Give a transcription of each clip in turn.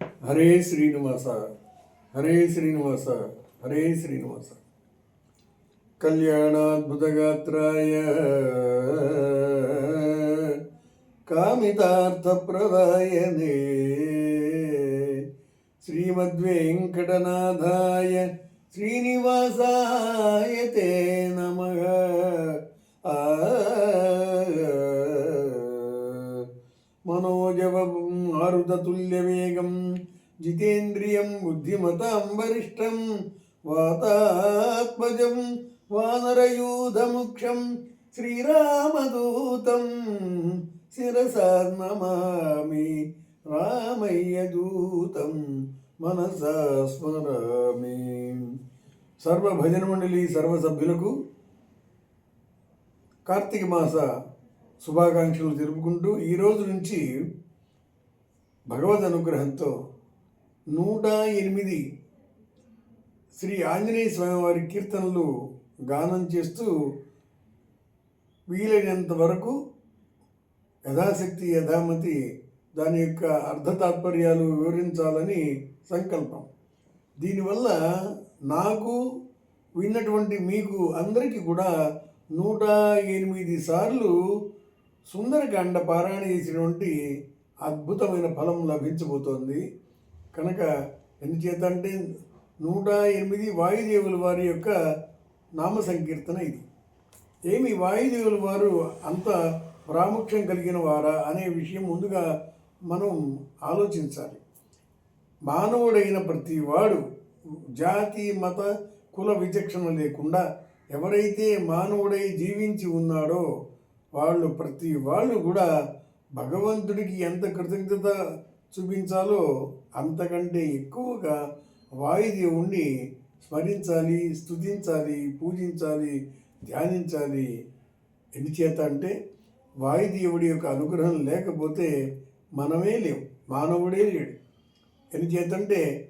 హరే శ్రీనివాస హరే శ్రీనివాస హరే శ్రీనివాస. కళ్యాణాద్భుతగాత్రాయ కామితార్థప్రదాయనే శ్రీమద్వేంకటనాథాయ శ్రీనివాసాయ తే నమ. మనోజవ మారుతతుల్యవేగం జితేంద్రియం బుద్ధిమతాం వరిష్టం వాతాత్మజం వానరయూధముక్షం శ్రీరామదూతం శిరసా నమామి రామయ్య దూతం మనసా స్మరామి సర్వ భజన మండలి సర్వ సభ్యులకు కార్తీక మాస శుభాకాంక్షలు తెలుపుకుంటూ ఈరోజు నుంచి భగవద్ అనుగ్రహంతో నూట ఎనిమిది శ్రీ ఆంజనేయ స్వామివారి కీర్తనలు గానం చేస్తూ వీలైనంత వరకు యథాశక్తి యథామతి దాని యొక్క అర్ధ తాత్పర్యాలు వివరించాలని సంకల్పం. దీనివల్ల నాకు విన్నటువంటి మీకు అందరికీ కూడా నూట ఎనిమిది సార్లు సుందరకాండ పారాయణ చేసినటువంటి అద్భుతమైన ఫలం లభించబోతోంది. కనుక ఎందుచేత అంటే నూట ఎనిమిది వాయుదేవుల వారి యొక్క నామ సంకీర్తన ఇది. ఏమి వాయుదేవుల వారు అంత ప్రాముఖ్యం కలిగిన వారా అనే విషయం ముందుగా మనం ఆలోచించాలి. మానవుడైన ప్రతి వాడు జాతి మత కుల విచక్షణ లేకుండా ఎవరైతే మానవుడై జీవించి ఉన్నాడో వాళ్ళు ప్రతి వాళ్ళు కూడా భగవంతుడికి ఎంత కృతజ్ఞత చూపించాలో అంతకంటే ఎక్కువగా వాయుదేవుణ్ణి స్మరించాలి స్తుతించాలి పూజించాలి ధ్యానించాలి. ఎందుచేత అంటే వాయుదేవుడి యొక్క అనుగ్రహం లేకపోతే మనమే లేవు మానవుడే లేడు. ఎందుచేతంటే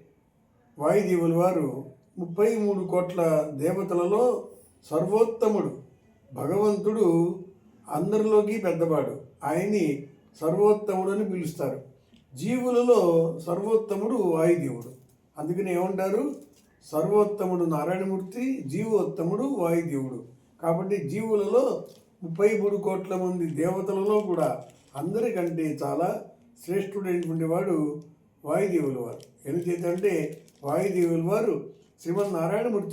వాయుదేవుల వారు ముప్పై మూడు కోట్ల దేవతలలో సర్వోత్తముడు. భగవంతుడు అందరిలోకి పెద్దవాడు. ఆయన్ని సర్వోత్తముడు అని పిలుస్తారు. జీవులలో సర్వోత్తముడు వాయుదేవుడు. అందుకని ఏమంటారు? సర్వోత్తముడు నారాయణమూర్తి జీవోత్తముడు వాయుదేవుడు. కాబట్టి జీవులలో ముప్పై మూడు కోట్ల మంది దేవతలలో కూడా అందరికంటే చాలా శ్రేష్ఠుడైనటువంటి వాడు వాయుదేవుల వారు. ఎందుచేతంటే వాయుదేవుల వారు శ్రీమన్నారాయణమూర్తి